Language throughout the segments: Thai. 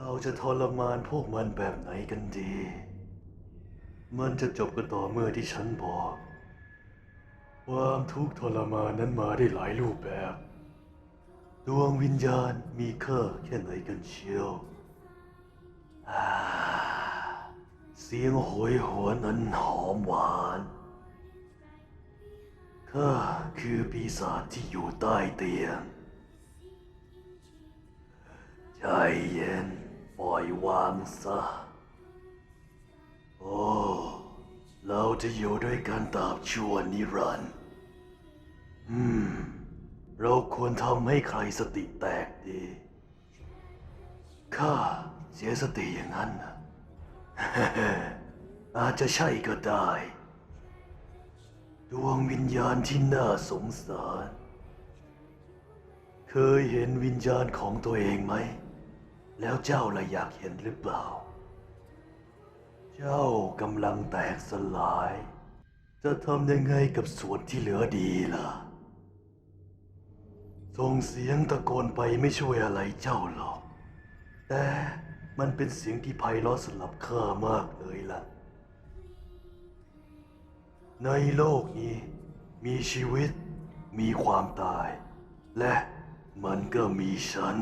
เราจะทรมานพวกมันแบบไหนกันดี มันจะจบก็ต่อเมื่อที่ฉันบอก ความทุกข์ทรมานนั้นมาได้หลายรูปแบบ ดวงวิญญาณมีค่าแค่ไหนกันเชียวอ่าเสียงโหยหวนนั้นหอมหวานข้าคือปีศาจที่อยู่ใต้เตียง ใจเย็น วางซะ โอ้ เราจะอยู่ด้วยกันตราบชั่วนิรันดร์อืม เราควรทำให้ใครสติแตกดี ข้าเสียสติอย่างนั้นนะ อาจจะใช่ก็ได้ ดวงวิญญาณที่น่าสงสาร เคยเห็นวิญญาณของตัวเองไหม แล้วเจ้าละอยากเห็นหรือเปล่า เจ้ากำลังแตกสลาย จะทำยังไงกับส่วนที่เหลือดีล่ะ ส่งเสียงตะโกนไปไม่ช่วยอะไรเจ้าหรอก แต่มันเป็นเสียงที่ไพเราะสำหรับข้ามากเลยล่ะ ในโลกนี้ มีชีวิต มีความตาย และมันก็มีฉัน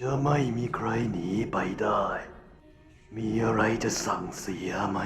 จะไม่มีใครหนีไปได้ มีอะไรจะสั่งเสียไหม